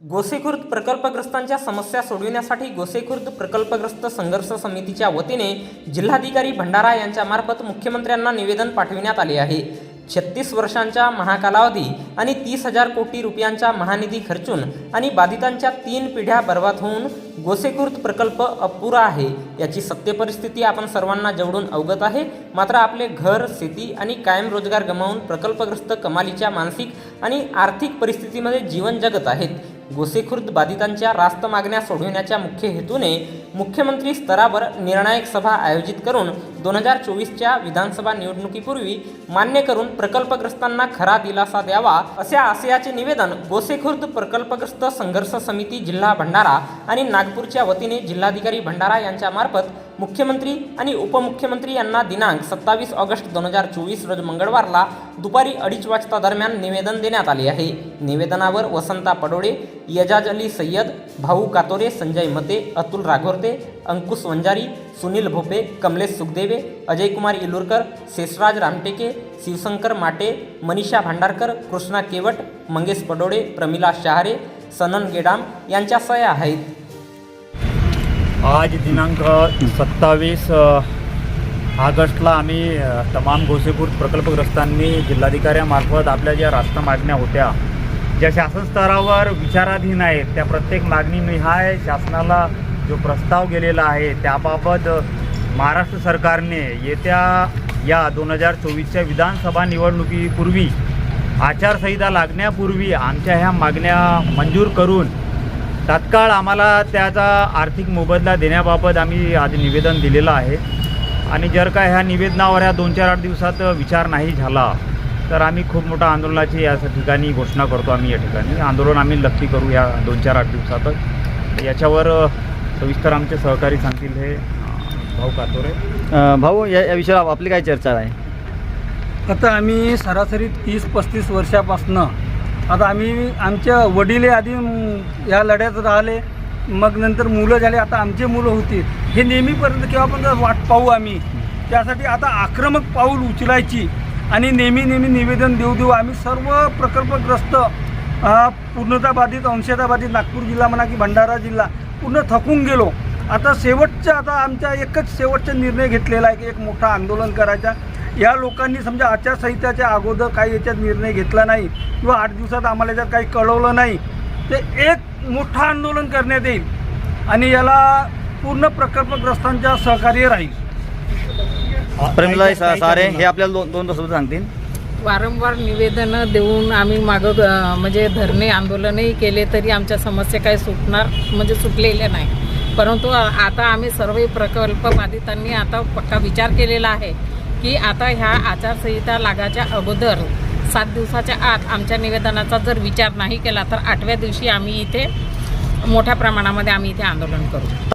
गोसेखुर्द प्रकल्पग्रस्तांच्या समस्या सोडविण्यासाठी गोसेखुर्द प्रकल्पग्रस्त संघर्ष समितीच्या वतीने जिल्हाधिकारी भंडारा यांच्या मार्फत मुख्यमंत्र्यांना निवेदन पाठविण्यात आले आहे. छत्तीस वर्षांच्या महाकालावधी आणि तीस हजार कोटी रुपयांचा महानिधी खर्चून आणि बाधितांच्या तीन पिढ्या बर्बाद होऊन गोसेखुर्द प्रकल्प अपुरा आहे. याची सत्य परिस्थिती आपण सर्वांना जवळून अवगत आहे. मात्र आपले घर शेती आणि कायम रोजगार गमावून प्रकल्पग्रस्त कमालीच्या मानसिक आणि आर्थिक परिस्थितीमध्ये जीवन जगत आहेत. गोसेखुर्द बाधितांच्या रास्त मागण्या सोडविण्याच्या मुख्य हेतूने मुख्यमंत्री स्तरावर निर्णायक सभा आयोजित करून दोन हजार चोवीसच्या विधानसभा निवडणुकीपूर्वी मान्य करून प्रकल्पग्रस्तांना खरा दिलासा द्यावा अशा आशयाचे निवेदन गोसेखुर्द प्रकल्पग्रस्त संघर्ष समिती जिल्हा भंडारा आणि नागपूरच्या वतीने जिल्हाधिकारी भंडारा यांच्या मार्फत मुख्यमंत्री आणि उपमुख्यमंत्री यांना दिनांक सत्तावीस ऑगस्ट दोन हजार चोवीस रोज मंगळवारला दुपारी अडीच वाजता दरम्यान निवेदन देण्यात आले आहे. निवेदनावर वसंता पडोळे यजाज अली सय्यद भाऊ कातोरे संजय मते अतुल राघोरते अंकुश वंजारी सुनील भोपे कमलेश सुखदेवे अजय कुमार इलुरकर शेषराज रामटेके शिवशंकर माटे मनीषा भांडारकर कृष्णा केवट मंगेश पडोळे प्रमिला शहारे सनन गेडाम यांच्या सह्या आहेत. आज दिनांक सत्तावीस ऑगस्टला आम्ही तमाम गोसेपूर प्रकल्पग्रस्तांनी जिल्हाधिकाऱ्यामार्फत आपल्या ज्या रास्त मागण्या होत्या ज्या शासन स्तरावर विचाराधीन आहेत त्या प्रत्येक मागणीनिहाय शासनाला जो प्रस्ताव गेलेला आहे त्याबाबत महाराष्ट्र सरकारने येत्या या दोन हजार चोवीसच्या विधानसभा निवडणुकीपूर्वी आचारसंहिता लागण्यापूर्वी आमच्या ह्या मागण्या मंजूर करून तात्काळ आम्हाला त्याचा आर्थिक मोबदला देण्याबाबत आम्ही आज निवेदन दिलेलं आहे. आणि जर का ह्या निवेदनावर ह्या दोन चार आठ दिवसात विचार नाही झाला तर आम्ही खूप मोठ्या आंदोलनाची या ठिकाणी घोषणा करतो आम्ही या ठिकाणी. आंदोलन आम्ही नक्की करू या दोन चार आठ दिवसातच. याच्यावर सविस्तर आमचे सहकारी सांगतील हे. भाऊ कातोरे. अ, भाऊ या या विषयावर आपली काय चर्चा आहे? आता आम्ही सरासरी तीस पस्तीस वर्षापासनं आता आम्ही आमच्या वडिले आधी म, या लढ्यात राहिले मग नंतर मुलं झाले आता आमचे मुलं होती. हे नेहमीपर्यंत केव्हा पण वाट पाहू आम्ही? त्यासाठी आता आक्रमक पाऊल उचलायची आणि नेहमी नेहमी निवेदन देऊ देऊ आम्ही सर्व प्रकल्पग्रस्त अ, पूर्णतः बाधित अंशतः बाधित नागपूर जिल्हा म्हणा की भंडारा जिल्हा पूर्ण थकून गेलो. आता शेवटचा आता आमचा एकच शेवटचा निर्णय घेतलेला आहे की एक मोठा आंदोलन करायचा. या लोकांनी समजा आचारसंहिताच्या अगोदर काही याच्यात निर्णय घेतला नाही किंवा आठ दिवसात आम्हाला याच्यात काही कळवलं नाही ते एक मोठं आंदोलन करण्यात येईल आणि याला पूर्ण प्रकल्पग्रस्तांच्या सहकार्य राहील. प्रमिला सारे हे आपल्याला दोन दोन दिवसात सांगतील. वारंवार निवेदनं देऊन आम्ही मागं म्हणजे धरणे आंदोलनही केले तरी आमच्या समस्या काही सुटणार म्हणजे सुटलेल्या नाही. परंतु आता आम्ही सर्व प्रकल्प बाधितांनी आता पक्का विचार केलेला आहे की आता ह्या आचारसंहिता लागाच्या अगोदर सात दिवसाच्या आत आमच्या निवेदनाचा जर विचार नाही केला तर आठव्या दिवशी आम्ही इथे मोठ्या प्रमाणामध्ये आम्ही इथे आंदोलन करू.